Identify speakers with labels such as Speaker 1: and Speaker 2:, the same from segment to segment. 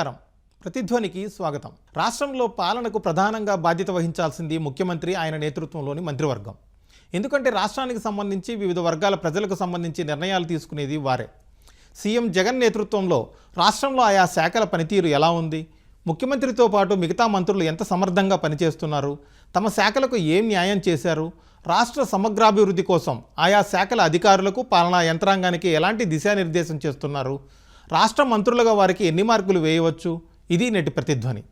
Speaker 1: నమస్కారం. ప్రతిధ్వనికి స్వాగతం. రాష్ట్రంలో పాలనకు ప్రధానంగా బాధ్యత వహించాల్సింది ముఖ్యమంత్రి ఆయన నేతృత్వంలోని మంత్రివర్గం. ఎందుకంటే రాష్ట్రానికి సంబంధించి వివిధ వర్గాల ప్రజలకు సంబంధించి నిర్ణయాలు తీసుకునేది వారే. సీఎం జగన్ నేతృత్వంలో రాష్ట్రంలో ఆయా శాఖల పనితీరు ఎలా ఉంది? ముఖ్యమంత్రితో పాటు మిగతా మంత్రులు ఎంత సమర్థంగా పనిచేస్తున్నారు? తమ శాఖలకు ఏం న్యాయం చేశారు? రాష్ట్ర సమగ్రాభివృద్ధి కోసం ఆయా శాఖల అధికారులకు పాలనా యంత్రాంగానికి ఎలాంటి దిశానిర్దేశం చేస్తున్నారు? రాష్ట్ర మంత్రులుగా వారికి ఎన్ని మార్కులు వేయవచ్చు? ఇది నేటి ప్రతిధ్వని.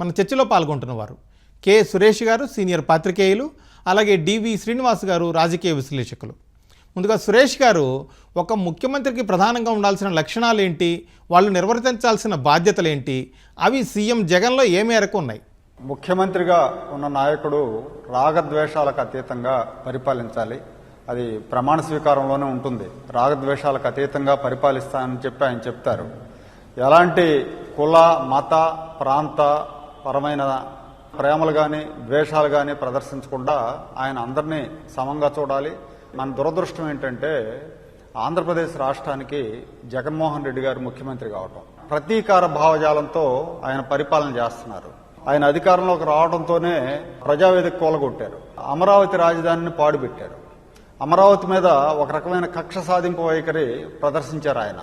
Speaker 1: మన చర్చలో పాల్గొంటున్నవారు కె. సురేష్ గారు సీనియర్ పాత్రికేయులు అలాగే డివి శ్రీనివాస్ గారు రాజకీయ విశ్లేషకులు. ముందుగా సురేష్ గారు ఒక ముఖ్యమంత్రికి ప్రధానంగా ఉండాల్సిన లక్షణాలు ఏంటి వాళ్ళు నిర్వర్తించాల్సిన బాధ్యతలు ఏంటి అవి సీఎం జగన్లో ఏ మేరకు ఉన్నాయి?
Speaker 2: ముఖ్యమంత్రిగా ఉన్న నాయకుడు రాగద్వేషాలకు అతీతంగా పరిపాలించాలి. అది ప్రమాణ స్వీకారంలోనే ఉంటుంది. రాగద్వేషాలకు అతీతంగా పరిపాలిస్తానని చెప్పి ఆయన చెప్తారు. ఎలాంటి కుల మత ప్రాంత పరమైన ప్రేమలు కానీ ద్వేషాలు కానీ ప్రదర్శించకుండా ఆయన అందరినీ సమంగా చూడాలి. మన దురదృష్టం ఏంటంటే ఆంధ్రప్రదేశ్ రాష్ట్రానికి జగన్మోహన్ రెడ్డి గారు ముఖ్యమంత్రి కావటం. ప్రతీకార భావజాలంతో ఆయన పరిపాలన చేస్తున్నారు. ఆయన అధికారంలోకి రావడంతోనే ప్రజావేదిక కూలగొట్టారు. అమరావతి రాజధానిని పాడుపెట్టారు. అమరావతి మీద ఒక రకమైన కక్ష సాధింపు వైఖరి ప్రదర్శించారు ఆయన.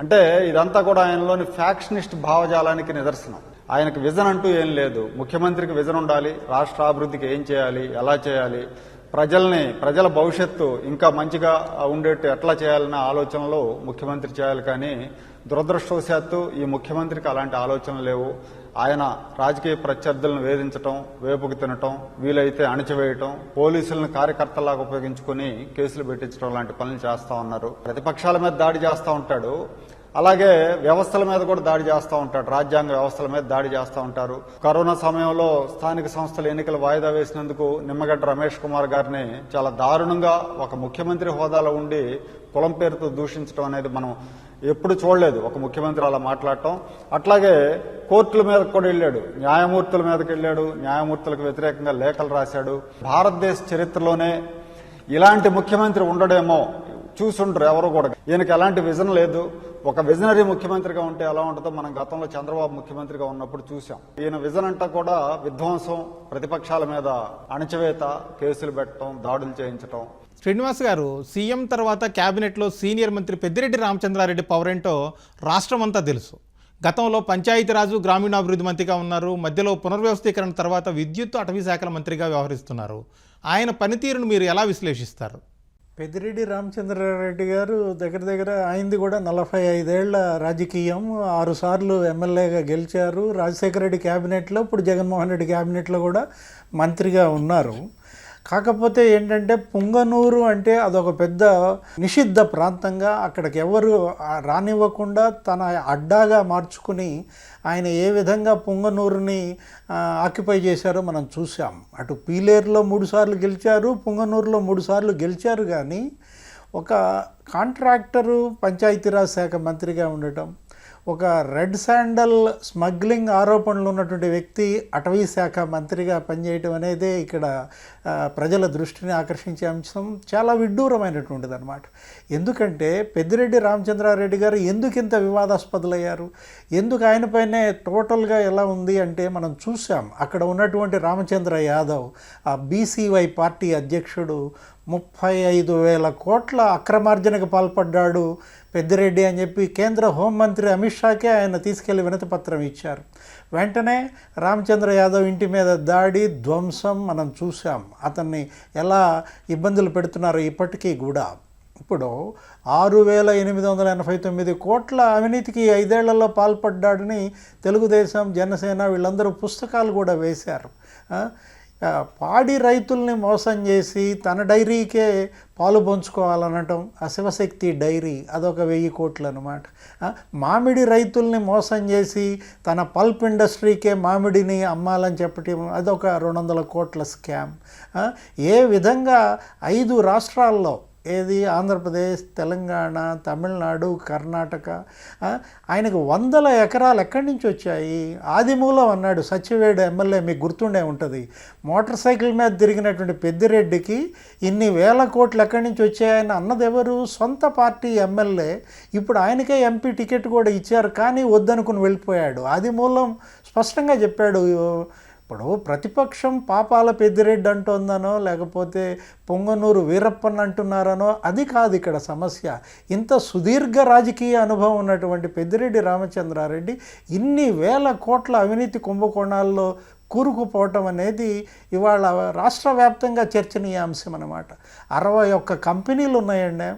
Speaker 2: అంటే ఇదంతా కూడా ఆయనలోని ఫ్యాక్షనిస్ట్ భావజాలానికి నిదర్శనం. ఆయనకు విజన్ అంటూ ఏం లేదు. ముఖ్యమంత్రికి విజన్ ఉండాలి రాష్ట్ర అభివృద్ధికి ఏం చేయాలి ఎలా చేయాలి ప్రజల్ని ప్రజల భవిష్యత్తు ఇంకా మంచిగా ఉండేట్టు ఎట్లా చేయాలన్న ఆలోచనలో ముఖ్యమంత్రి చేయాలి కానీ దురదృష్టవశాత్తు ఈ ముఖ్యమంత్రికి అలాంటి ఆలోచనలు లేవు. ఆయన రాజకీయ ప్రత్యర్థులను వేధించటం వేపుకు తినటం వీలైతే అణచివేయటం పోలీసులను కార్యకర్తలాగా ఉపయోగించుకుని కేసులు పెట్టించడం లాంటి పనులు చేస్తా ఉన్నారు. ప్రతిపక్షాల మీద దాడి చేస్తూ ఉంటాడు. అలాగే వ్యవస్థల మీద కూడా దాడి చేస్తూ ఉంటాడు. రాజ్యాంగ వ్యవస్థల మీద దాడి చేస్తూ ఉంటారు. కరోనా సమయంలో స్థానిక సంస్థల ఎన్నికలు వాయిదా వేసినందుకు నిమ్మగడ్డ రమేష్ కుమార్ గారిని చాలా దారుణంగా ఒక ముఖ్యమంత్రి హోదాలో ఉండి కులం పేరుతో దూషించడం అనేది మనం ఎప్పుడు చూడలేదు. ఒక ముఖ్యమంత్రి అలా మాట్లాడటం. అట్లాగే కోర్టుల మీద కూడా వెళ్ళాడు. న్యాయమూర్తుల మీదకి వెళ్ళాడు. న్యాయమూర్తులకు వ్యతిరేకంగా లేఖలు రాశాడు. భారతదేశ చరిత్రలోనే ఇలాంటి ముఖ్యమంత్రి ఉండడేమో చూసుండ్రు ఎవరు కూడా. ఈయనకి ఎలాంటి విజన్ లేదు. ఒక విజనరీ ముఖ్యమంత్రిగా ఉంటే ఎలా ఉంటుందో మనం గతంలో చంద్రబాబు ముఖ్యమంత్రిగా ఉన్నప్పుడు చూసాం ఈయన విజన్ అంతా కూడా విధ్వంసం ప్రతిపక్షాల మీద అణచివేత కేసులు పెట్టడం దాడులు చేయించడం
Speaker 1: శ్రీనివాస్ గారు సీఎం తర్వాత క్యాబినెట్లో సీనియర్ మంత్రి పెద్దిరెడ్డి రామచంద్రారెడ్డి పవర్ ఏంటో రాష్ట్రమంతా తెలుసు. గతంలో పంచాయతీరాజు గ్రామీణాభివృద్ధి మంత్రిగా ఉన్నారు. మధ్యలో పునర్వ్యవస్థీకరణ తర్వాత విద్యుత్ అటవీ శాఖల మంత్రిగా వ్యవహరిస్తున్నారు. ఆయన పనితీరును మీరు ఎలా విశ్లేషిస్తారు?
Speaker 3: పెద్దిరెడ్డి రామచంద్రారెడ్డి గారు దగ్గర దగ్గర ఆయనది కూడా నలభై ఐదేళ్ళ రాజకీయం. ఆరుసార్లు ఎమ్మెల్యేగా గెలిచారు. రాజశేఖర రెడ్డి క్యాబినెట్లో ఇప్పుడు జగన్మోహన్ రెడ్డి క్యాబినెట్లో కూడా మంత్రిగా ఉన్నారు. కాకపోతే ఏంటంటే పుంగనూరు అంటే అదొక పెద్ద నిషిద్ధ ప్రాంతంగా అక్కడికి ఎవరు రానివ్వకుండా తన అడ్డాగా మార్చుకుని ఆయన ఏ విధంగా పుంగనూరుని ఆక్యుపై చేశారో మనం చూసాం అటు పీలేరులో మూడు సార్లు గెలిచారు పుంగనూరులో మూడుసార్లు గెలిచారు కానీ ఒక కాంట్రాక్టరు పంచాయతీరాజ్ శాఖ మంత్రిగా ఉండటం ఒక రెడ్ శాండల్ స్మగ్లింగ్ ఆరోపణలు ఉన్నటువంటి వ్యక్తి అటవీ శాఖ మంత్రిగా పనిచేయటం అనేది ఇక్కడ ప్రజల దృష్టిని ఆకర్షించే అంశం చాలా విడ్డూరమైనటువంటిది అనమాట ఎందుకంటే పెద్దిరెడ్డి రామచంద్రారెడ్డి గారు ఎందుకు ఇంత వివాదాస్పదులయ్యారు? ఎందుకు ఆయనపైనే టోటల్గా ఎలా ఉంది అంటే మనం చూసాం అక్కడ ఉన్నటువంటి రామచంద్ర యాదవ్ ఆ బీసీవై పార్టీ అధ్యక్షుడు ముప్పై ఐదు వేల కోట్ల అక్రమార్జనకు పాల్పడ్డాడు పెద్దిరెడ్డి అని చెప్పి కేంద్ర హోంమంత్రి అమిత్ షాకే ఆయన తీసుకెళ్ళి వినతి పత్రం ఇచ్చారు. వెంటనే రామచంద్ర యాదవ్ ఇంటి మీద దాడి ధ్వంసం మనం చూసాం అతన్ని ఎలా ఇబ్బందులు పెడుతున్నారో ఇప్పటికీ కూడా. ఇప్పుడు ఆరు వేల ఎనిమిది వందల ఎనభై తొమ్మిది కోట్ల అవినీతికి ఐదేళ్ళలో పాల్పడ్డాడని తెలుగుదేశం జనసేన వీళ్ళందరూ పుస్తకాలు కూడా వేశారు. పాడి రైతుల్ని మోసం చేసి తన డైరీకే పాలు పంచుకోవాలనటం ఆ శివశక్తి డైరీ అదొక వెయ్యి కోట్లు అనమాట మామిడి రైతుల్ని మోసం చేసి తన పల్ప్ ఇండస్ట్రీకే మామిడిని అమ్మాలని చెప్పటం అదొక రెండు వందల కోట్ల స్కామ్. ఏ విధంగా ఐదు రాష్ట్రాల్లో ఏది? ఆంధ్రప్రదేశ్ తెలంగాణ తమిళనాడు కర్ణాటక. ఆయనకు వందల ఎకరాలు ఎక్కడి నుంచి వచ్చాయి? ఆదిమూలం అన్నాడు. సత్యవేడు ఎమ్మెల్యే మీకు గుర్తుండే ఉంటుంది. మోటార్ సైకిల్ మీద తిరిగినటువంటి పెద్దిరెడ్డికి ఇన్ని వేల కోట్లు ఎక్కడి నుంచి వచ్చాయని అన్నది ఎవరు సొంత పార్టీ ఎమ్మెల్యే. ఇప్పుడు ఆయనకే ఎంపీ టికెట్ కూడా ఇచ్చారు కానీ వద్దనుకుని వెళ్ళిపోయాడు. ఆదిమూలం స్పష్టంగా చెప్పాడు. ఇప్పుడు ప్రతిపక్షం పాపాల పెద్దిరెడ్డి అంటుందనో లేకపోతే పొంగనూరు వీరప్పన్ అంటున్నారనో అది కాదు ఇక్కడ సమస్య. ఇంత సుదీర్ఘ రాజకీయ అనుభవం ఉన్నటువంటి పెద్దిరెడ్డి రామచంద్రారెడ్డి ఇన్ని వేల కోట్ల అవినీతి కుంభకోణాల్లో కూరుకుపోవటం అనేది ఇవాళ రాష్ట్ర వ్యాప్తంగా చర్చనీయాంశం అనమాట అరవై ఒక్క కంపెనీలు ఉన్నాయండి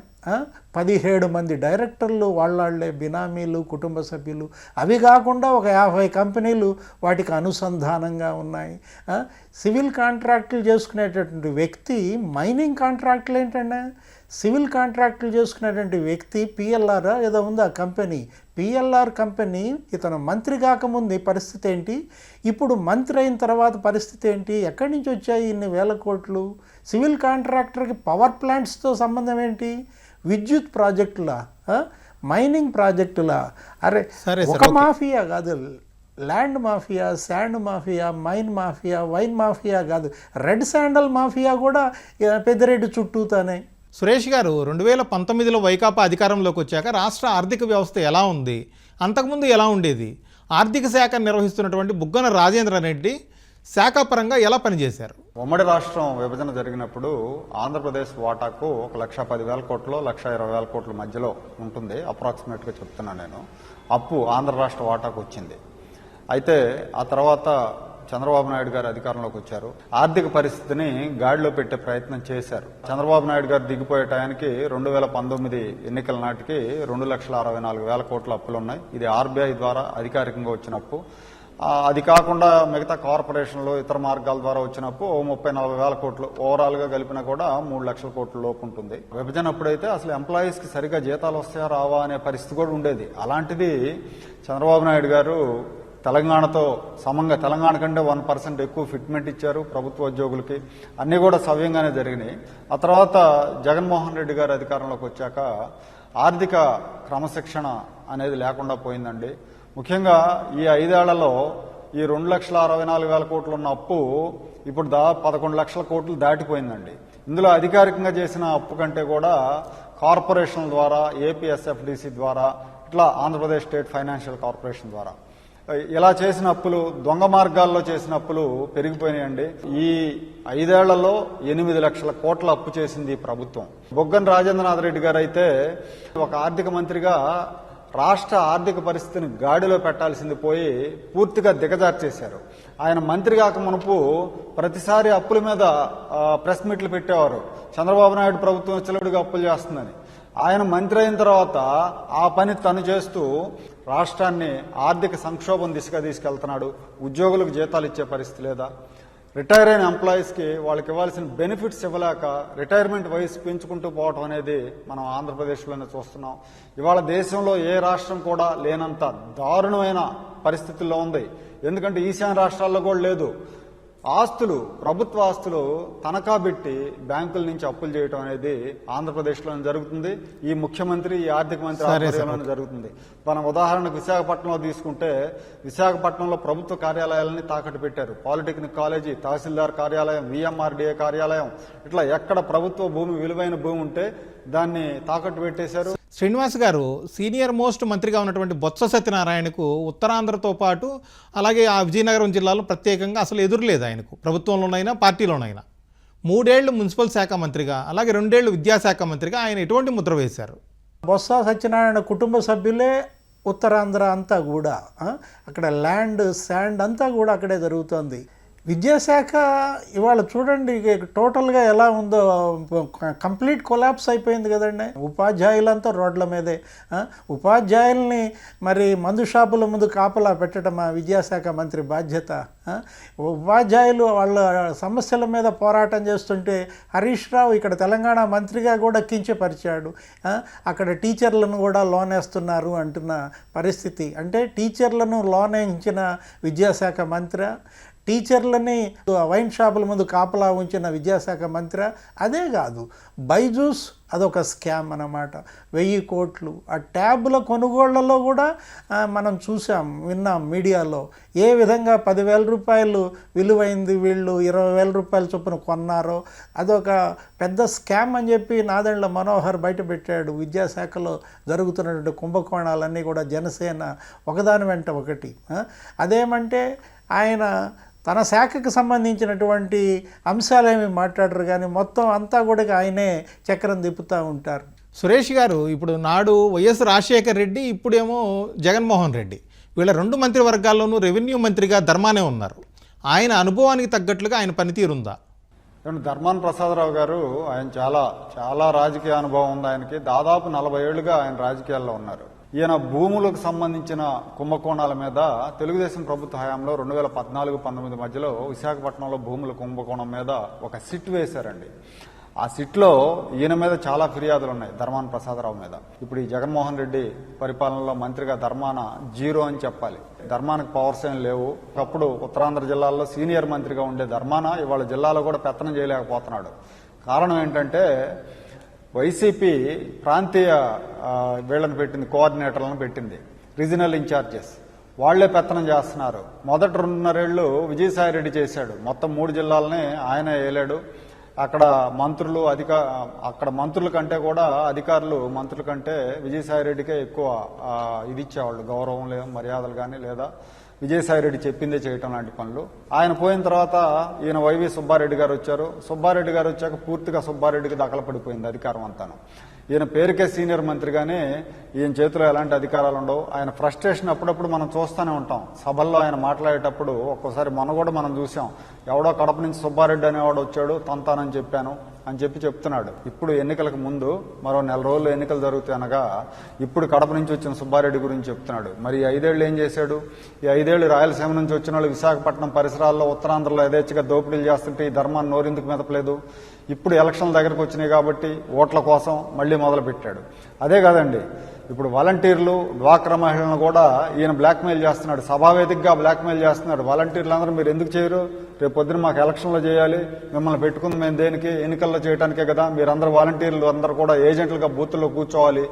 Speaker 3: పదిహేడు మంది డైరెక్టర్లు వాళ్ళే బినామీలు కుటుంబ సభ్యులు. అవి కాకుండా ఒక యాభై కంపెనీలు వాటికి అనుసంధానంగా ఉన్నాయి. సివిల్ కాంట్రాక్టులు చేసుకునేటటువంటి వ్యక్తి మైనింగ్ కాంట్రాక్టులు ఏంటండి? సివిల్ కాంట్రాక్టులు చేసుకునేటువంటి వ్యక్తి పిఎల్ఆర్ ఏదో ఉంది ఆ కంపెనీ? పిఎల్ఆర్ కంపెనీ ఇతను మంత్రి కాకముందు పరిస్థితి ఏంటి? ఇప్పుడు మంత్రి అయిన తర్వాత పరిస్థితి ఏంటి? ఎక్కడి నుంచి వచ్చాయి ఇన్ని వేల కోట్లు? సివిల్ కాంట్రాక్టర్కి పవర్ ప్లాంట్స్తో సంబంధం ఏంటి? విద్యుత్ ప్రాజెక్టులా? మైనింగ్ ప్రాజెక్టులా. అరే ఒక మాఫియా కాదు land mafia sand mafia mine mafia wine mafia కాదు. రెడ్ శాండల్ మాఫియా కూడా పెద్దిరెడ్డి చుట్టూతానే.
Speaker 1: సురేష్ గారు రెండు వేల పంతొమ్మిదిలో వైకాపా అధికారంలోకి వచ్చాక రాష్ట్ర ఆర్థిక వ్యవస్థ ఎలా ఉంది? అంతకుముందు ఎలా ఉండేది? ఆర్థిక శాఖ నిర్వహిస్తున్నటువంటి బుగ్గన రాజేంద్ర రెడ్డి శాఖాపరంగా ఎలా పనిచేశారు?
Speaker 2: ఉమ్మడి రాష్ట్రం విభజన జరిగినప్పుడు ఆంధ్రప్రదేశ్ వాటాకు ఒక లక్ష పదివేల కోట్లు లక్ష ఇరవై వేల కోట్ల మధ్యలో ఉంటుంది అప్రాక్సిమేట్గా చెప్తున్నాను నేను. అప్పు ఆంధ్ర రాష్ట్ర వాటాకు వచ్చింది. అయితే ఆ తర్వాత చంద్రబాబు నాయుడు గారు అధికారంలోకి వచ్చారు. ఆర్థిక పరిస్థితిని గాడిలో పెట్టే ప్రయత్నం చేశారు. చంద్రబాబు నాయుడు గారు దిగిపోయే టయానికి రెండు వేల పంతొమ్మిది ఎన్నికల నాటికి రెండు లక్షల అరవై నాలుగు వేల కోట్ల అప్పులు ఉన్నాయి ఇది ఆర్బీఐ ద్వారా అధికారికంగా వచ్చిన అప్పు. అది కాకుండా మిగతా కార్పొరేషన్లు ఇతర మార్గాల ద్వారా వచ్చినప్పుడు ఓ ముప్పై నలభై వేల కోట్లు ఓవరాల్గా కలిపినా కూడా మూడు లక్షల కోట్ల లోపు ఉంటుంది. విభజన అప్పుడైతే అసలు ఎంప్లాయీస్కి సరిగా జీతాలు వస్తాయా రావా అనే పరిస్థితి కూడా ఉండేది. అలాంటిది చంద్రబాబు నాయుడు గారు తెలంగాణతో సమంగా తెలంగాణ కంటే వన్ పర్సెంట్ ఎక్కువ ఫిట్మెంట్ ఇచ్చారు ప్రభుత్వ ఉద్యోగులకి. అన్నీ కూడా సవ్యంగానే జరిగినాయి. ఆ తర్వాత జగన్మోహన్ రెడ్డి గారు అధికారంలోకి వచ్చాక ఆర్థిక క్రమశిక్షణ అనేది లేకుండా పోయిందండి. ముఖ్యంగా ఈ ఐదేళ్ళలో ఈ రెండు లక్షల అరవై నాలుగు వేల కోట్లు ఉన్న అప్పు ఇప్పుడు దా పదకొండు లక్షల కోట్లు దాటిపోయిందండి. ఇందులో అధికారికంగా చేసిన అప్పు కంటే కూడా కార్పొరేషన్ల ద్వారా ఏపీఎస్ఎఫ్డిసి ద్వారా ఇట్లా ఆంధ్రప్రదేశ్ స్టేట్ ఫైనాన్షియల్ కార్పొరేషన్ ద్వారా. ఇలా చేసిన అప్పులు దొంగ మార్గాల్లో చేసిన అప్పులు పెరిగిపోయినాయండి. ఈ ఐదేళ్ళలో ఎనిమిది లక్షల కోట్ల అప్పు చేసింది ఈ ప్రభుత్వం. బొగ్గన రాజేంద్రనాథ్ రెడ్డి గారు అయితే ఒక ఆర్థిక మంత్రిగా రాష్ట్ర ఆర్థిక పరిస్థితిని గాడిలో పెట్టాల్సింది పోయి పూర్తిగా దిగజార్చేశారు. ఆయన మంత్రి కాక మునుపు ప్రతిసారి అప్పుల మీద ప్రెస్ మీట్లు పెట్టేవారు. చంద్రబాబు నాయుడు ప్రభుత్వం చెలవుడిగా అప్పులు చేస్తుందని. ఆయన మంత్రి అయిన తర్వాత ఆ పని తను చేస్తూ రాష్ట్రాన్ని ఆర్థిక సంక్షోభం దిశగా తీసుకెళ్తున్నాడు. ఉద్యోగులకు జీతాలు ఇచ్చే పరిస్థితి లేదా? రిటైర్ అయిన ఎంప్లాయీస్కి వాళ్ళకి ఇవ్వాల్సిన బెనిఫిట్స్ ఇవ్వలేక రిటైర్మెంట్ వయసు పెంచుకుంటూ పోవటం అనేది మనం ఆంధ్రప్రదేశ్లోనే చూస్తున్నాం. ఇవాళ దేశంలో ఏ రాష్ట్రం కూడా లేనంత దారుణమైన పరిస్థితుల్లో ఉంది. ఎందుకంటే ఈశాన్య రాష్ట్రాల్లో కూడా లేదు. ఆస్తులు ప్రభుత్వ ఆస్తులు తనఖా పెట్టి బ్యాంకుల నుంచి అప్పులు చేయడం అనేది ఆంధ్రప్రదేశ్లోనే జరుగుతుంది. ఈ ముఖ్యమంత్రి ఈ ఆర్థిక మంత్రి. ఆధ్వర్యంలోనే జరుగుతుంది. మనం ఉదాహరణకు విశాఖపట్నంలో తీసుకుంటే విశాఖపట్నంలో ప్రభుత్వ కార్యాలయాలని తాకట్టు పెట్టారు. పాలిటెక్నిక్ కాలేజీ తహసీల్దార్ కార్యాలయం విఎంఆర్డీఏ కార్యాలయం. ఇట్లా ఎక్కడ ప్రభుత్వ భూమి విలువైన భూమి ఉంటే దాన్ని తాకట్టు పెట్టేశారు.
Speaker 1: శ్రీనివాస్ గారు సీనియర్ మోస్ట్ మంత్రిగా ఉన్నటువంటి బొత్స సత్యనారాయణకు ఉత్తరాంధ్రతో పాటు అలాగే ఆ విజయనగరం జిల్లాలో ప్రత్యేకంగా అసలు ఎదురులేదు ఆయనకు. ప్రభుత్వంలోనైనా పార్టీలోనైనా. మూడేళ్ళు మున్సిపల్ శాఖ మంత్రిగా అలాగే రెండేళ్ళు విద్యాశాఖ మంత్రిగా ఆయన ఎటువంటి ముద్ర వేశారు?
Speaker 3: బొత్స సత్యనారాయణ కుటుంబ సభ్యులే ఉత్తరాంధ్ర అంతా కూడా అక్కడ ల్యాండ్ శాండ్ అంతా కూడా అక్కడే జరుగుతుంది. విద్యాశాఖ ఇవాళ చూడండి టోటల్గా ఎలా ఉందో కంప్లీట్ కొలాప్స్ అయిపోయింది కదండి. ఉపాధ్యాయులంతా రోడ్ల మీదే ఉపాధ్యాయుల్ని మరి మందు షాపుల ముందు కాపలా పెట్టడం విద్యాశాఖ మంత్రి బాధ్యత ఉపాధ్యాయులు వాళ్ళ సమస్యల మీద పోరాటం చేస్తుంటే హరీష్ రావు ఇక్కడ తెలంగాణ మంత్రిగా కూడా కించపరిచాడు అక్కడ టీచర్లను కూడా లోనేస్తున్నారు అంటున్న పరిస్థితి. అంటే టీచర్లను లోనేయించిన విద్యాశాఖ మంత్రి టీచర్లని వైన్ షాపుల ముందు కాపలా ఉంచిన విద్యాశాఖ మంత్రి అదే కాదు. బైజూస్ అదొక స్కామ్ అన్నమాట. వెయ్యి కోట్లు. ఆ ట్యాబ్ల కొనుగోళ్ళలో కూడా మనం చూసాం విన్నాం మీడియాలో. ఏ విధంగా పదివేల రూపాయలు విలువైంది వీళ్ళు ఇరవై వేల రూపాయల చొప్పున కొన్నారో అదొక పెద్ద స్కామ్ అని చెప్పి నాదెండ్ల మనోహర్ బయటపెట్టాడు విద్యాశాఖలో జరుగుతున్నటువంటి కుంభకోణాలన్నీ కూడా జనసేన ఒకదాని వెంట ఒకటి. అదేమంటే ఆయన తన శాఖకు సంబంధించినటువంటి అంశాలేమి మాట్లాడరు కానీ మొత్తం అంతా కూడా ఆయనే చక్రం తిప్పుతూ ఉంటారు.
Speaker 1: సురేష్ గారు ఇప్పుడు నాడు వైఎస్ రాజశేఖర్ రెడ్డి ఇప్పుడేమో జగన్మోహన్ రెడ్డి. వీళ్ళ రెండు మంత్రివర్గాల్లోనూ రెవెన్యూ మంత్రిగా ధర్మానే ఉన్నారు. ఆయన అనుభవానికి తగ్గట్లుగా ఆయన పనితీరు ఉందా
Speaker 2: ఏమంటే ధర్మాన ప్రసాదరావు గారు ఆయన చాలా చాలా రాజకీయ అనుభవం ఉంది ఆయనకి. దాదాపు నలభై ఏళ్ళుగా ఆయన రాజకీయాల్లో ఉన్నారు. ఈయన భూములకు సంబంధించిన కుంభకోణాల మీద తెలుగుదేశం ప్రభుత్వ హయాంలో రెండు వేల పద్నాలుగు పంతొమ్మిది మధ్యలో విశాఖపట్నంలో భూముల కుంభకోణం మీద ఒక సిట్ వేశారండి. ఆ సిట్లో ఈయన మీద చాలా ఫిర్యాదులు ఉన్నాయి ధర్మాన ప్రసాదరావు మీద. ఇప్పుడు ఈ జగన్మోహన్ రెడ్డి పరిపాలనలో మంత్రిగా ధర్మాన జీరో అని చెప్పాలి. ధర్మానికి పవర్స్ ఏం లేవు. ఒకప్పుడు ఉత్తరాంధ్ర జిల్లాల్లో సీనియర్ మంత్రిగా ఉండే ధర్మాన ఇవాళ జిల్లాలో కూడా పెత్తనం చేయలేకపోతున్నాడు. కారణం ఏంటంటే వైసీపీ ప్రాంతీయ వీళ్ళని పెట్టింది కోఆర్డినేటర్లను పెట్టింది. Regional incharges. వాళ్ళే పెత్తనం చేస్తున్నారు. మొదటి రెండున్నరేళ్ళు విజయసాయిరెడ్డి చేశాడు. మొత్తం మూడు జిల్లాలని ఆయన ఏలాడు. అక్కడ మంత్రులు అధిక అక్కడ మంత్రుల కంటే కూడా అధికారులు మంత్రుల కంటే విజయసాయిరెడ్డికే ఎక్కువ ఇది ఇచ్చేవాళ్ళు. గౌరవం లేదా మర్యాదలు కానీ లేదా విజయసాయిరెడ్డి చెప్పిందే చేయటం లాంటి పనులు. ఆయన పోయిన తర్వాత ఈయన వైవి సుబ్బారెడ్డి గారు వచ్చారు. సుబ్బారెడ్డి గారు వచ్చాక పూర్తిగా సుబ్బారెడ్డికి దఖలపడిపోయింది అధికారం అంతాను. ఈయన పేరుకే సీనియర్ మంత్రిగానే ఈయన చేతిలో ఎలాంటి అధికారాలు ఉండవు. ఆయన ఫ్రస్ట్రేషన్ అప్పుడప్పుడు మనం చూస్తూనే ఉంటాం. సభల్లో ఆయన మాట్లాడేటప్పుడు ఒక్కోసారి మనం కూడా మనం చూసాం. ఎవడో కడప నుంచి సుబ్బారెడ్డి అనేవాడు వచ్చాడు తంతానని చెప్పాను. అని చెప్పి చెప్తున్నాడు. ఇప్పుడు ఎన్నికలకు ముందు మరో నెల రోజులు ఎన్నికలు జరుగుతాయి అనగా ఇప్పుడు కడప నుంచి వచ్చిన సుబ్బారెడ్డి గురించి చెప్తున్నాడు. మరి ఐదేళ్ళు ఏం చేశాడు? ఈ ఐదేళ్ళు రాయలసీమ నుంచి వచ్చిన వాళ్ళు విశాఖపట్నం పరిసరాల్లో ఉత్తరాంధ్రలో యథేచ్ఛగా దోపిడీలు చేస్తుంటే ఈ ధర్మాన్ని నోరెందుకు మెదపలేదు ఇప్పుడు ఎలక్షన్ల దగ్గరకు వచ్చినాయి కాబట్టి ఓట్ల కోసం మళ్ళీ మొదలుపెట్టాడు. అదే కాదండి ఇప్పుడు వాలంటీర్లు డ్వాక్రా మహిళలను కూడా ఈయన బ్లాక్మెయిల్ చేస్తున్నాడు. సభావేదికగా బ్లాక్మెయిల్ చేస్తున్నాడు. వాలంటీర్లు అందరూ మీరు ఎందుకు చేయరు? రేపు పొద్దున మాకు ఎలక్షన్లో చేయాలి. మిమ్మల్ని పెట్టుకుంది మేము దేనికి? ఎన్నికల్లో చేయడానికే కదా. మీరందరూ వాలంటీర్లు అందరూ కూడా ఏజెంట్లుగా బూత్లో కూర్చోవాలి.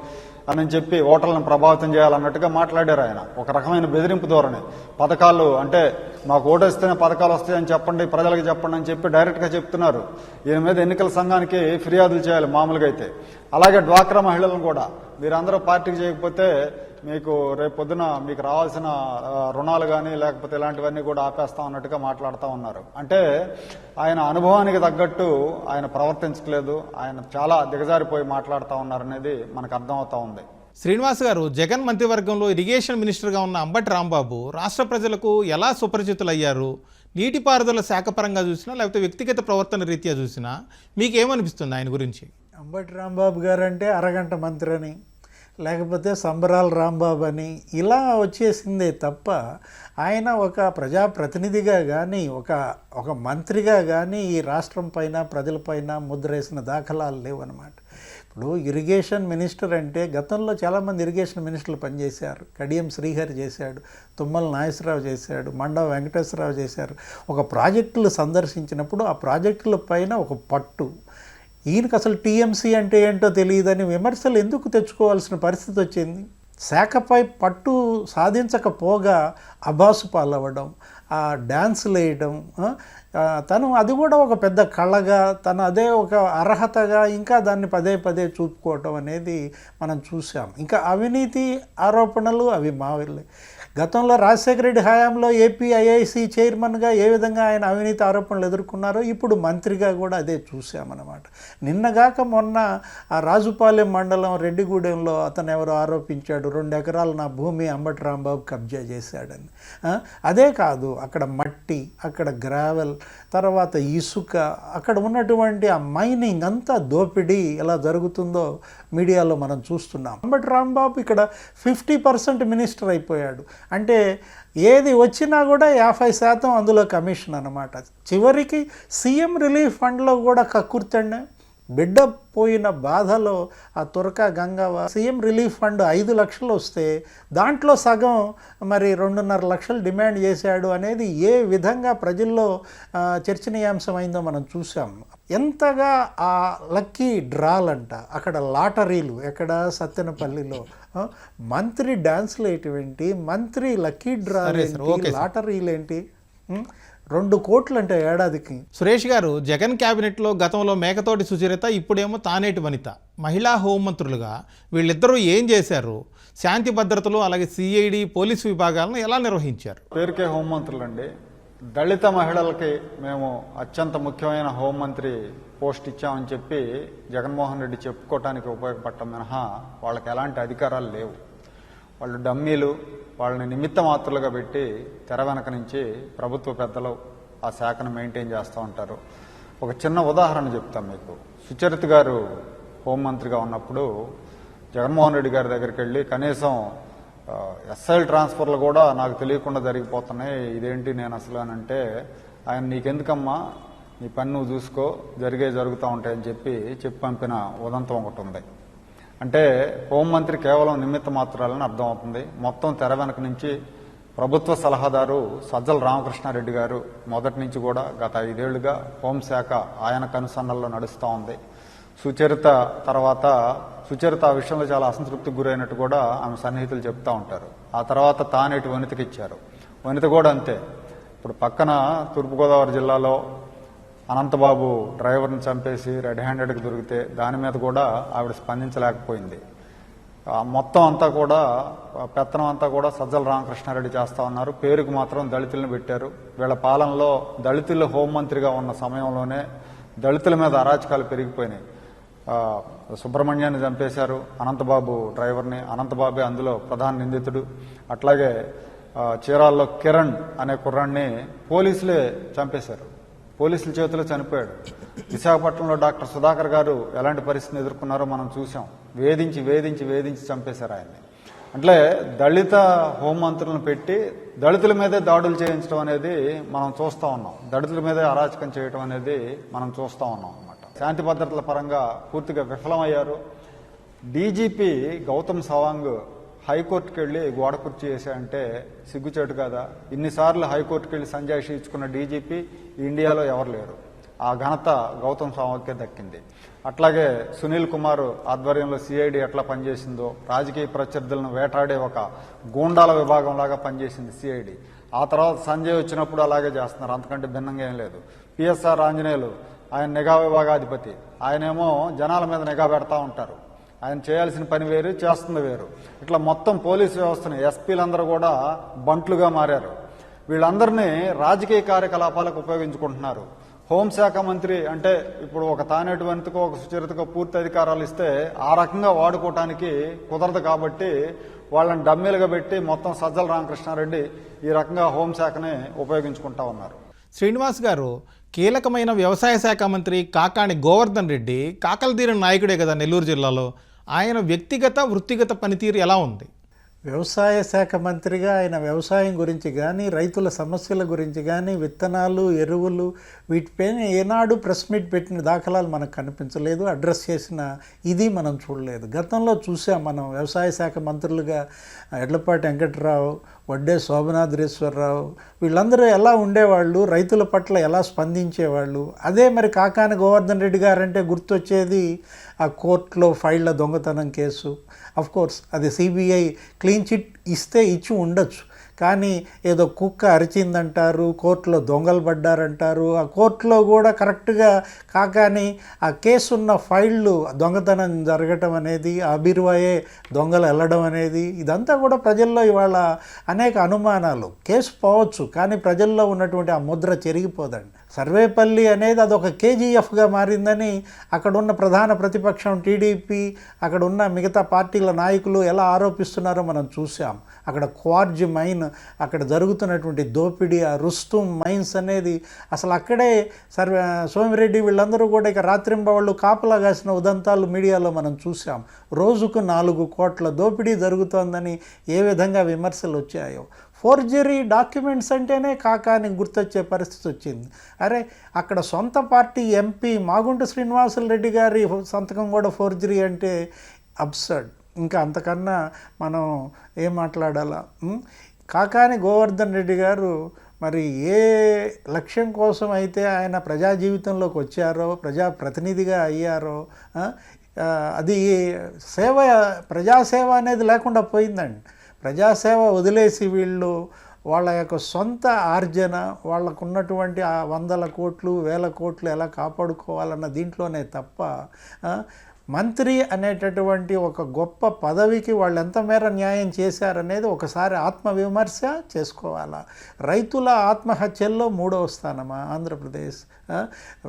Speaker 2: అని చెప్పి ఓటర్లను ప్రభావితం చేయాలన్నట్టుగా మాట్లాడారు ఆయన. ఒక రకమైన బెదిరింపు ధోరణి. పథకాలు అంటే మాకు ఓటేస్తేనే పథకాలు వస్తాయని చెప్పండి ప్రజలకు చెప్పండి అని చెప్పి డైరెక్ట్గా చెప్తున్నారు. దీని మీద ఎన్నికల సంఘానికి ఫిర్యాదులు చేయాలి మామూలుగా అయితే. అలాగే డ్వాక్రా మహిళలను కూడా. మీరందరూ పార్టీకి చేయకపోతే మీకు రేపు పొద్దున మీకు రావాల్సిన రుణాలు కానీ లేకపోతే ఇలాంటివన్నీ కూడా ఆపేస్తాం అన్నట్టుగా మాట్లాడుతూ ఉన్నారు. అంటే ఆయన అనుభవానికి తగ్గట్టు ఆయన ప్రవర్తించలేదు ఆయన చాలా దిగజారిపోయి మాట్లాడుతూ ఉన్నారనేది మనకు అర్థమవుతా ఉంది.
Speaker 1: శ్రీనివాస్ గారు జగన్ మంత్రివర్గంలో ఇరిగేషన్ మినిస్టర్గా ఉన్న అంబటి రాంబాబు రాష్ట్ర ప్రజలకు ఎలా సుపరిచితులయ్యారు? నీటిపారుదల శాఖ పరంగా చూసినా లేకపోతే వ్యక్తిగత ప్రవర్తన రీత్యా చూసినా మీకేమనిపిస్తుంది ఆయన గురించి?
Speaker 3: అంబటి రాంబాబు గారు అంటే అరగంట మంత్రి అని. లేకపోతే సంబరాల రాంబాబు అని ఇలా వచ్చేసిందే తప్ప ఆయన ఒక ప్రజాప్రతినిధిగా కానీ ఒక ఒక మంత్రిగా కానీ ఈ రాష్ట్రం పైన ప్రజలపైన ముద్రేసిన దాఖలాలు లేవన్నమాట. ఇప్పుడు ఇరిగేషన్ మినిస్టర్ అంటే గతంలో చాలామంది ఇరిగేషన్ మినిస్టర్లు పనిచేశారు. కడియం శ్రీహరి చేశాడు తుమ్మల నాగేశ్వరరావు చేశాడు మండవ వెంకటేశ్వరరావు చేశారు. ఒక ప్రాజెక్టులు సందర్శించినప్పుడు ఆ ప్రాజెక్టుల పైన ఒక పట్టు ఈయనకు అసలు టీఎంసీ అంటే ఏంటో తెలియదని విమర్శలు ఎందుకు తెచ్చుకోవాల్సిన పరిస్థితి వచ్చింది? శాఖపై పట్టు సాధించకపోగా అబాసు పాలవ్వడం ఆ డ్యాన్సులు వేయడం తను అది కూడా ఒక పెద్ద కళగా తను అదే ఒక అర్హతగా ఇంకా దాన్ని పదే పదే చూపుకోవటం అనేది మనం చూసాం ఇంకా అవినీతి ఆరోపణలు అవి మావిల్లే. గతంలో రాజశేఖర రెడ్డి హయాంలో ఏపీ ఐఐసి చైర్మన్గా ఏ విధంగా ఆయన అవినీతి ఆరోపణలు ఎదుర్కొన్నారో ఇప్పుడు మంత్రిగా కూడా అదే చూసామన్నమాట నిన్నగాక మొన్న ఆ రాజుపాలెం మండలం రెడ్డిగూడెంలో అతను ఎవరు ఆరోపించాడు రెండు ఎకరాలు నా భూమి అంబటి రాంబాబు కబ్జా చేశాడని. అదే కాదు అక్కడ మట్టి అక్కడ గ్రావెల్ తర్వాత ఇసుక అక్కడ ఉన్నటువంటి ఆ మైనింగ్ అంతా దోపిడీ ఎలా జరుగుతుందో మీడియాలో మనం చూస్తున్నాం. అంబటి రాంబాబు ఇక్కడ ఫిఫ్టీ పర్సెంట్ మినిస్టర్ అయిపోయాడు. అంటే ఏది వచ్చినా కూడా యాభై శాతం అందులో కమిషన్ అనమాట చివరికి సీఎం రిలీఫ్ ఫండ్లో కూడా కక్కుర్తండి. బిడ్డ పోయిన బాధలో ఆ Turaka Gangava CM relief fund ఐదు లక్షలు వస్తే దాంట్లో సగం మరి రెండున్నర లక్షలు డిమాండ్ చేశాడు అనేది ఏ విధంగా ప్రజల్లో చర్చనీయాంశమైందో మనం చూసాం ఎంతగా ఆ లక్కీ డ్రాలంట అక్కడ లాటరీలు ఎక్కడ సత్తెనపల్లిలో ఆ, మంత్రి డాన్స్లు ఏంటి మంత్రి లక్కీ
Speaker 1: సార్.
Speaker 3: లాటరీలు ఏంటి? రెండు కోట్లు అంటే ఏడాదికి.
Speaker 1: సురేష్ గారు జగన్ క్యాబినెట్లో గతంలో మేకతోటి సుచరిత ఇప్పుడేమో తానేటి వనిత. మహిళా హోంమంత్రులుగా వీళ్ళిద్దరూ ఏం చేశారు? శాంతి భద్రతలు అలాగే సిఐడి పోలీసు విభాగాలను ఎలా నిర్వహించారు?
Speaker 2: పేరుకే హోంమంత్రులండి. దళిత మహిళలకి మేము అత్యంత ముఖ్యమైన హోంమంత్రి పోస్ట్ ఇచ్చామని చెప్పి జగన్మోహన్ రెడ్డి చెప్పుకోవటానికి ఉపయోగపడటం మినహా వాళ్ళకి ఎలాంటి అధికారాలు లేవు. వాళ్ళు డమ్మీలు వాళ్ళని నిమిత్త మాత్రులుగా పెట్టి తెర వెనక నుంచి ప్రభుత్వ పెద్దలు ఆ శాఖను మెయింటైన్ చేస్తూ ఉంటారు. ఒక చిన్న ఉదాహరణ చెప్తాం మీకు. సుచరిత గారు హోంమంత్రిగా ఉన్నప్పుడు జగన్మోహన్ రెడ్డి గారి దగ్గరికి వెళ్ళి కనీసం ఎస్ఐల్ ట్రాన్స్ఫర్లు కూడా నాకు తెలియకుండా జరిగిపోతున్నాయి ఇదేంటి నేను అసలు అని అంటే ఆయన నీకెందుకమ్మా నీ పని నువ్వు చూసుకో జరిగే జరుగుతూ ఉంటాయని చెప్పి చెప్పి పంపిన ఉదంతం ఒకటి ఉంది. అంటే హోంమంత్రి కేవలం నిమిత్త మాత్రాలని అర్థమవుతుంది మొత్తం తెర వెనక నుంచి ప్రభుత్వ సలహాదారు సజ్జల రామకృష్ణారెడ్డి గారు మొదటి నుంచి కూడా గత ఐదేళ్ళుగా హోంశాఖ ఆయన కనుసన్నల్లో నడుస్తూ ఉంది. సుచరిత తర్వాత సుచరిత ఆ విషయంలో చాలా అసంతృప్తికి గురైనట్టు కూడా ఆమె సన్నిహితులు చెప్తా ఉంటారు. ఆ తర్వాత తానేటి వనితకి ఇచ్చారు వనిత కూడా అంతే. ఇప్పుడు పక్కన తూర్పుగోదావరి జిల్లాలో అనంతబాబు డ్రైవర్ని చంపేసి రెడ్ హ్యాండెడ్కి దొరికితే దాని మీద కూడా ఆవిడ స్పందించలేకపోయింది. మొత్తం అంతా కూడా పెత్తనం అంతా కూడా సజ్జల రామకృష్ణారెడ్డి చేస్తా ఉన్నారు. పేరుకు మాత్రం దళితులను పెట్టారు. వీళ్ళ పాలనలో దళితులు హోంమంత్రిగా ఉన్న సమయంలోనే దళితుల మీద అరాచకాలు పెరిగిపోయినాయి. సుబ్రహ్మణ్యాన్ని చంపేశారు అనంతబాబు డ్రైవర్ని. అనంతబాబే అందులో ప్రధాన నిందితుడు. అట్లాగే చీరాల్లో కిరణ్ అనే కుర్రాన్ని పోలీసులే చంపేశారు. పోలీసుల చేతిలో చనిపోయాడు. విశాఖపట్నంలో డాక్టర్ సుధాకర్ గారు ఎలాంటి పరిస్థితిని ఎదుర్కొన్నారో మనం చూసాం వేధించి వేధించి వేధించి చంపేశారు ఆయన్ని. అంటే దళిత హోంమంత్రులను పెట్టి దళితుల మీదే దాడులు చేయించడం అనేది మనం చూస్తా ఉన్నాం. దళితుల మీదే అరాచకం చేయడం అనేది మనం చూస్తా ఉన్నాం అనమాట శాంతి భద్రతల పరంగా పూర్తిగా విఫలమయ్యారు. డీజీపీ గౌతమ్ సవాంగ్ హైకోర్టుకి వెళ్ళి గోడ కుర్చీ వేసాయంటే సిగ్గుచేటు కదా? ఇన్నిసార్లు హైకోర్టుకి వెళ్ళి సంజాయిషి ఇచ్చుకున్న డీజీపీ ఇండియాలో ఎవరు లేరు. ఆ ఘనత గౌతమ్ స్వామికే దక్కింది. అట్లాగే సునీల్ కుమార్ ఆధ్వర్యంలో సిఐడి ఎట్లా పనిచేసిందో రాజకీయ ప్రత్యర్థులను వేటాడే ఒక గూండాల విభాగంలాగా పనిచేసింది సిఐడి. ఆ తర్వాత సంజయ్ వచ్చినప్పుడు అలాగే చేస్తున్నారు. అంతకంటే భిన్నంగా ఏం లేదు. పిఎస్ఆర్ ఆంజనేయులు ఆయన నిఘా విభాగాధిపతి. ఆయనేమో జనాల మీద నిఘా పెడతా ఉంటారు. ఆయన చేయాల్సిన పని వేరు చేస్తుంది వేరు. ఇట్లా మొత్తం పోలీసు వ్యవస్థను ఎస్పీలందరూ కూడా బంట్లుగా మారారు. వీళ్ళందరినీ రాజకీయ కార్యకలాపాలకు ఉపయోగించుకుంటున్నారు. హోంశాఖ మంత్రి అంటే ఇప్పుడు ఒక తానేటి ఒక సుచరితకు పూర్తి అధికారాలు ఇస్తే ఆ రకంగా వాడుకోవటానికి కుదరదు కాబట్టి వాళ్ళని డమ్మీలుగా పెట్టి మొత్తం సజ్జల రామకృష్ణారెడ్డి ఈ రకంగా హోంశాఖని ఉపయోగించుకుంటా ఉన్నారు.
Speaker 1: శ్రీనివాస్ గారు కీలకమైన వ్యవసాయ శాఖ మంత్రి కాకాణి గోవర్ధన్ రెడ్డి కాకలదీర నాయకుడే కదా నెల్లూరు జిల్లాలో. ఆయన వ్యక్తిగత వృత్తిగత పనితీరు ఎలా ఉంది?
Speaker 3: వ్యవసాయ శాఖ మంత్రిగా ఆయన వ్యవసాయం గురించి కానీ రైతుల సమస్యల గురించి కానీ విత్తనాలు ఎరువులు వీటిపైన ఏనాడు ప్రెస్ మీట్ పెట్టిన దాఖలాలు మనకు కనిపించలేదు. అడ్రస్ చేసిన ఇది మనం చూడలేదు. గతంలో చూసాం మనం వ్యవసాయ శాఖ మంత్రులుగా ఎడ్లపాటి వెంకట్రావు వడ్డే శోభనాద్రేశ్వరరావు. వీళ్ళందరూ ఎలా ఉండేవాళ్ళు? రైతుల పట్ల ఎలా స్పందించేవాళ్ళు? అదే మరి కాకాని గోవర్ధన్ రెడ్డి గారంటే గుర్తొచ్చేది ఆ కోర్టులో ఫైళ్ళ దొంగతనం కేసు. కోర్స్ అది సిబిఐ క్లీన్ చిట్ ఇస్తే ఇచ్చి ఉండొచ్చు. కానీ ఏదో కుక్క అరిచిందంటారు కోర్టులో దొంగలు పడ్డారంటారు ఆ కోర్టులో కూడా కరెక్ట్గా కాకాని ఆ కేసు ఉన్న ఫైళ్ళు దొంగతనం జరగటం అనేది ఆ దొంగలు వెళ్ళడం అనేది ఇదంతా కూడా ప్రజల్లో ఇవాళ అనేక అనుమానాలు. కేసు పోవచ్చు కానీ ప్రజల్లో ఉన్నటువంటి ఆ ముద్ర చెరిగిపోదండి. సర్వేపల్లి అనేది అదొక కేజీఎఫ్గా మారిందని అక్కడ ఉన్న ప్రధాన ప్రతిపక్షం టీడీపీ అక్కడ ఉన్న మిగతా పార్టీల నాయకులు ఎలా ఆరోపిస్తున్నారో మనం చూసాం అక్కడ క్వార్జ్ మైన్ అక్కడ జరుగుతున్నటువంటి దోపిడీ ఆ రుస్తుం మైన్స్ అనేది అసలు అక్కడే సర్వే సోమిరెడ్డి వీళ్ళందరూ కూడా ఇక రాత్రింబవళ్ళు కాపలా కాసిన ఉదంతాలు మీడియాలో మనం చూసాం రోజుకు నాలుగు కోట్ల దోపిడీ జరుగుతోందని ఏ విధంగా విమర్శలు వచ్చాయో. ఫోర్జరీ డాక్యుమెంట్స్ అంటేనే కాకాని గుర్తొచ్చే పరిస్థితి వచ్చింది. అరే అక్కడ సొంత పార్టీ ఎంపీ మాగుంట శ్రీనివాసులు రెడ్డి గారి సంతకం కూడా ఫోర్జరీ అంటే అబ్సర్డ్. ఇంకా అంతకన్నా మనం ఏం మాట్లాడాలా? కాకాని గోవర్ధన్ రెడ్డి గారు మరి ఏ లక్ష్యం కోసం అయితే ఆయన ప్రజా జీవితంలోకి వచ్చారో ప్రజా ప్రతినిధిగా అయ్యారో అది సేవ ప్రజాసేవ అనేది లేకుండా పోయిందండి. ప్రజాసేవ వదిలేసి వీళ్ళు వాళ్ళ యొక్క సొంత ఆర్జన వాళ్ళకు ఉన్నటువంటి ఆ వందల కోట్లు వేల కోట్లు ఎలా కాపాడుకోవాలన్న దీంట్లోనే తప్ప మంత్రి అనేటటువంటి ఒక గొప్ప పదవికి వాళ్ళు ఎంత మేర న్యాయం చేశారనేది ఒకసారి ఆత్మవిమర్శ చేసుకోవాలా. రైతుల ఆత్మహత్యల్లో మూడవ స్థానమా ఆంధ్రప్రదేశ్?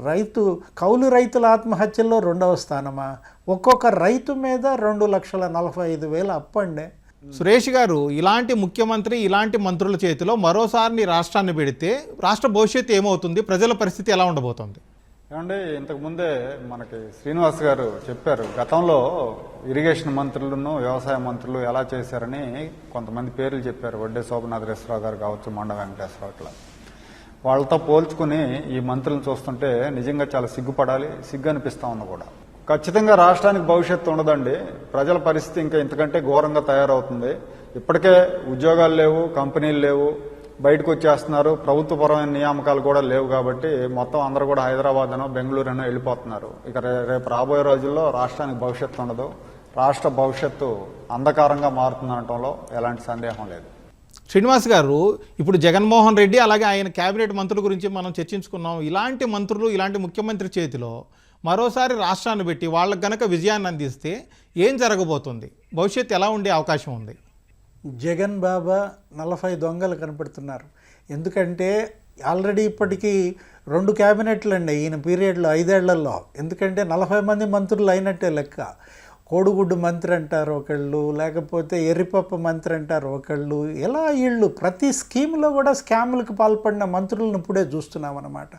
Speaker 3: రైతు కౌలు రైతుల ఆత్మహత్యల్లో రెండవ స్థానమా? ఒక్కొక్క రైతు మీద రెండు లక్షల నలభై ఐదు వేల అప్పండే
Speaker 1: సురేష్ గారు ఇలాంటి ముఖ్యమంత్రి ఇలాంటి మంత్రుల చేతిలో మరోసారి రాష్ట్రాన్ని పెడితే రాష్ట్ర భవిష్యత్తు ఏమవుతుంది? ప్రజల పరిస్థితి ఎలా ఉండబోతోంది?
Speaker 2: ఏమండి ఇంతకుముందే మనకి శ్రీనివాస్ గారు చెప్పారు గతంలో ఇరిగేషన్ మంత్రులను వ్యవసాయ మంత్రులు ఎలా చేశారని కొంతమంది పేర్లు చెప్పారు వడ్డే శోభనాథరేశ్వరరావు గారు కావచ్చు మండ వెంకటేశ్వరరావు అట్లా. వాళ్ళతో పోల్చుకుని ఈ మంత్రులను చూస్తుంటే నిజంగా చాలా సిగ్గుపడాలి సిగ్గు అనిపిస్తా ఉంది కూడా. ఖచ్చితంగా రాష్ట్రానికి భవిష్యత్తు ఉండదండి. ప్రజల పరిస్థితి ఇంకా ఇంతకంటే ఘోరంగా తయారవుతుంది. ఇప్పటికే ఉద్యోగాలు లేవు కంపెనీలు లేవు బయటకు వచ్చేస్తున్నారు ప్రభుత్వపరమైన నియామకాలు కూడా లేవు కాబట్టి మొత్తం అందరూ కూడా హైదరాబాద్ అనో బెంగళూరు అనో వెళ్ళిపోతున్నారు. ఇక రేపు రాబోయే రోజుల్లో రాష్ట్రానికి భవిష్యత్తు ఉండదు. రాష్ట్ర భవిష్యత్తు అంధకారంగా మారుతుందనటంలో ఎలాంటి సందేహం లేదు.
Speaker 1: శ్రీనివాస్ గారు ఇప్పుడు జగన్మోహన్ రెడ్డి అలాగే ఆయన కేబినెట్ మంత్రుల గురించి మనం చర్చించుకున్నాం. ఇలాంటి మంత్రులు ఇలాంటి ముఖ్యమంత్రి చేతిలో మరోసారి రాష్ట్రాన్ని పెట్టి వాళ్ళకి గనక విజయాన్ని అందిస్తే ఏం జరగబోతుంది? భవిష్యత్తు ఎలా ఉండే అవకాశం ఉంది?
Speaker 3: జగన్ బాబా నలభై దొంగలు కనపడుతున్నారు. ఎందుకంటే ఆల్రెడీ ఇప్పటికీ రెండు క్యాబినెట్లు అండి ఈయన పీరియడ్లో ఐదేళ్ళలో. ఎందుకంటే నలభై మంది మంత్రులు అయినట్టే లెక్క. కోడిగుడ్డు మంత్రి అంటారు ఒకళ్ళు లేకపోతే ఎర్రిపప్ప మంత్రి అంటారు ఒకళ్ళు. ఇలా వీళ్ళు ప్రతి స్కీమ్లో కూడా స్కాములకు పాల్పడిన మంత్రులను ఇప్పుడే చూస్తున్నాం అన్నమాట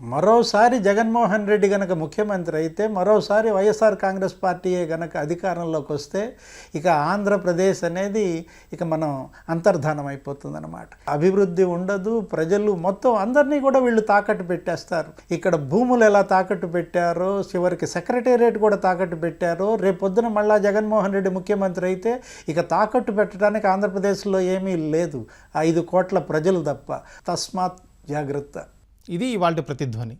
Speaker 3: మరోసారి జగన్మోహన్ రెడ్డి గనక ముఖ్యమంత్రి అయితే మరోసారి వైఎస్ఆర్ కాంగ్రెస్ పార్టీయే గనక అధికారంలోకి వస్తే ఇక ఆంధ్రప్రదేశ్ అనేది ఇక మనం అంతర్ధానం అయిపోతుందన్నమాట. అభివృద్ధి ఉండదు ప్రజలు మొత్తం అందరినీ కూడా వీళ్ళు తాకట్టు పెట్టేస్తారు. ఇక్కడ భూములు ఎలా తాకట్టు పెట్టారో చివరికి సెక్రటేరియట్ కూడా తాకట్టు పెట్టారో రేపొద్దున మళ్ళా జగన్మోహన్ రెడ్డి ముఖ్యమంత్రి అయితే ఇక తాకట్టు పెట్టడానికి ఆంధ్రప్రదేశ్లో ఏమీ లేదు. ఐదు కోట్ల ప్రజలు తప్ప. తస్మాత్ జాగ్రత్త.
Speaker 1: ఇది ఇవాళ ప్రతిధ్వని.